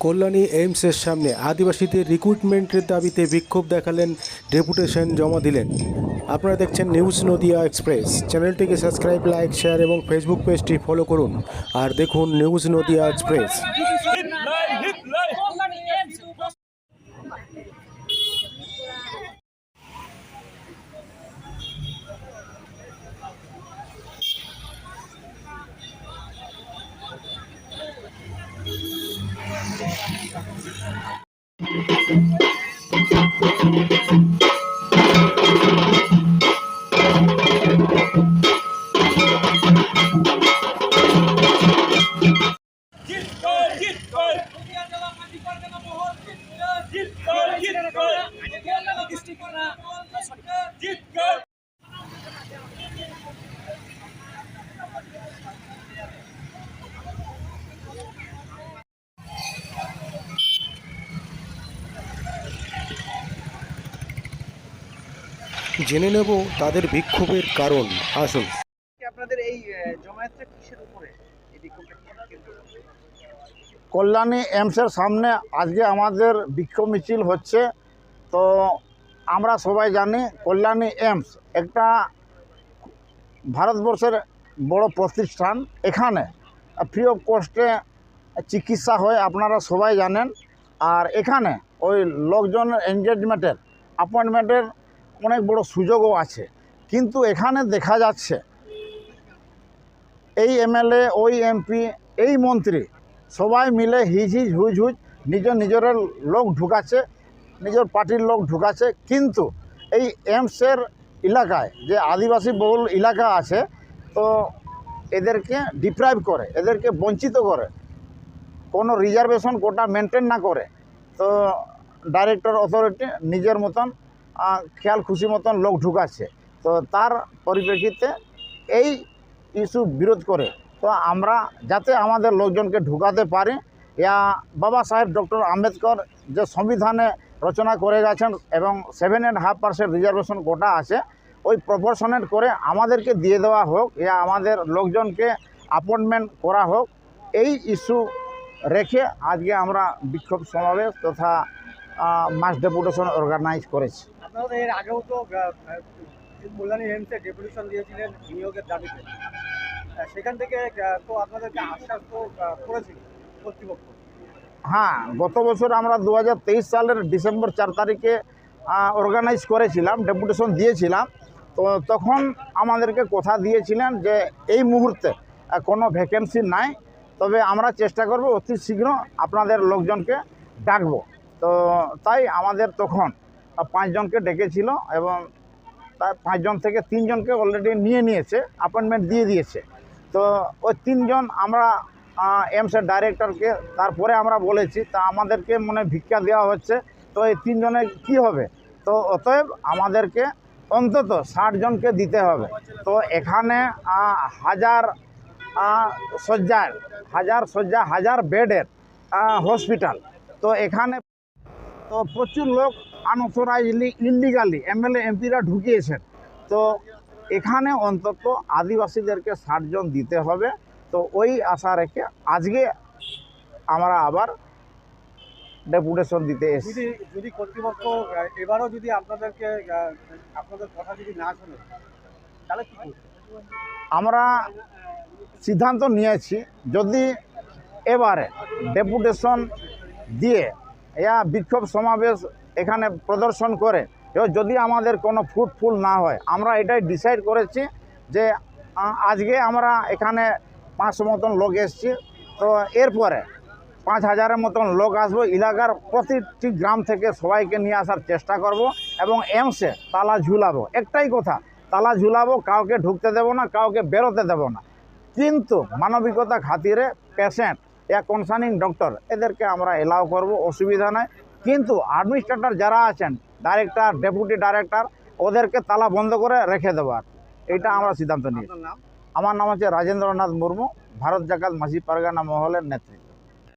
কল্যাণী এইমসের সামনে আদিবাসীদের রিক্রুটমেন্টের দাবিতে বিক্ষোভ দেখালেন ডেপুটেশন জমা দিলেন। আপনারা দেখছেন নিউজ নদিয়া এক্সপ্রেস। চ্যানেলটিকে সাবস্ক্রাইব, লাইক, শেয়ার এবং ফেসবুক পেজটি ফলো করুন। আর দেখুন news Nadia express. Hitler, Hitler! Hitler, Hitler! Hitler! জেনে নেব তাদের বিক্ষোভের কারণ? আসুন। আপনাদের এই জমায়েতটা কিসের উপরে? কল্যাণী এমসের সামনে আজকে আমাদের বিক্ষোভ মিছিল হচ্ছে। তো আমরা সবাই জানি কল্যাণী এমস একটা ভারতবর্ষের বড় প্রতিষ্ঠান। এখানে ফ্রি অফ কস্টে চিকিৎসা হয় আপনারা সবাই জানেন। আর এখানে ওই লোকজনের এনগেজমেন্টের অ্যাপয়েন্টমেন্টের অনেক বড় সুযোগও আছে। কিন্তু এখানে দেখা যাচ্ছে, এই এমএলএ, ওই এমপি, এই মন্ত্রী সবাই মিলে হিজ হিজ হুজ হুজ নিজের নিজের লোক ঢুকাচ্ছে, নিজের পার্টির লোক ঢুকাচ্ছে। কিন্তু এই এমসের এলাকায় যে আদিবাসী বহুল এলাকা আছে, তো এদেরকে ডিপ্রাইভ করে, এদেরকে বঞ্চিত করে, কোনো রিজার্ভেশন কোটা মেনটেন না করে, তো ডাইরেক্টর অথরিটি নিজের মতন খেয়াল খুশি মতন লোক ঢুকাচ্ছে। তো তার পরিপ্রেক্ষিতে এই ইস্যু বিরোধ করে। তো আমরা যাতে আমাদের লোকজনকে ঢুকাতে পারি, ইয়া বাবা সাহেব ডক্টর আম্বেদকর যে সংবিধানে রচনা করে গেছেন এবং seven and half percent reservation quota আছে, ওই প্রপোর্শনেট করে আমাদেরকে দিয়ে দেওয়া হোক, ইয়া আমাদের লোকজনকে অ্যাপয়েন্টমেন্ট করা হোক, এই ইস্যু রেখে আজকে আমরা বিক্ষোভ সমাবেশ তথা মাস ডেপুটেশন অর্গানাইজ করেছি। আপনারা এর আগেও তো এমসে ডেপুটেশন দিয়েছিলেন নিয়োগের দাবিতে। সেখান থেকে তো আপনাদেরকে আশ্বাস তো করেছিল কর্তৃপক্ষ। হ্যাঁ গত বছর আমরা দু হাজার তেইশ সালের ডিসেম্বর চার তারিখে অর্গানাইজ করেছিলাম ডেপুটেশন দিয়েছিলাম। তো তখন আমাদেরকে কথা দিয়েছিলেন যে এই মুহূর্তে কোনো ভ্যাকেন্সি নাই। তবে আমরা চেষ্টা করব অতি শীঘ্র আপনাদের লোকজনকে ডাকবো। তো তাই আমাদের তখন পাঁচজনকে ডেকেছিল এবং তার পাঁচজন থেকে তিনজনকে অলরেডি নিয়ে নিয়েছে অ্যাপয়েন্টমেন্ট দিয়ে দিয়েছে। তো ওই তিনজন আমরা এমসের ডাইরেক্টরকে তারপরে আমরা বলেছি, তা আমাদেরকে মনে ভিক্ষা দেওয়া হচ্ছে, তো এই তিনজনের কি হবে? তো অতএব আমাদেরকে অন্তত ষাট জনকে দিতে হবে। তো এখানে হাজার শয্যার হাজার শয্যা, হাজার বেডের হসপিটাল তো এখানে, তো প্রচুর লোক আনঅথরাইজলি ইলিগালি এমএলএ এমপিরা ঢুকিয়েছেন। তো এখানে অন্তত আদিবাসীদেরকে ষাটজন দিতে হবে। তো ওই আশা রেখে আজকে আমরা আবার ডেপুটেশন দিতে এসেছি। যদি কর্তৃপক্ষ এবারও যদি আপনাদেরকে আপনাদের কথা যদি না শোনে তাহলে আমরা সিদ্ধান্ত নিয়েছি যদি এবারে ডেপুটেশন দিয়ে ইয়া বিক্ষোভ সমাবেশ এখানে প্রদর্শন করে। এবার যদি আমাদের কোনো ফ্রুটফুল না হয়, আমরা এটাই ডিসাইড করেছি যে আজকে আমরা এখানে পাঁচশো মতন লোক এসছি। তো এরপরে পাঁচ হাজারের মতন লোক আসব। এলাকার প্রতিটি গ্রাম থেকে সবাইকে নিয়ে আসার চেষ্টা করব এবং এমসে তালা ঝুলাবো। একটাই কথা, তালা ঝুলাবো, কাউকে ঢুকতে দেবো না, কাউকে বেরোতে দেবো না। কিন্তু মানবিকতা খাতিরে পেশেন্ট ইয়া কনসার্নিং ডক্টর এদেরকে আমরা এলাও করব, অসুবিধা নাই। কিন্তু অ্যাডমিনিস্ট্রেটর যারা আছেন ডাইরেক্টর ডেপুটি ডাইরেক্টর ওদেরকে তালা বন্ধ করে রেখে দেওয়ার। এটা আমরা সিদ্ধান্ত নিই আমার নাম হচ্ছে রাজেন্দ্রনাথ মুর্মু ভারত জাকাত মাসি পারগানা মহলের নেত্রী।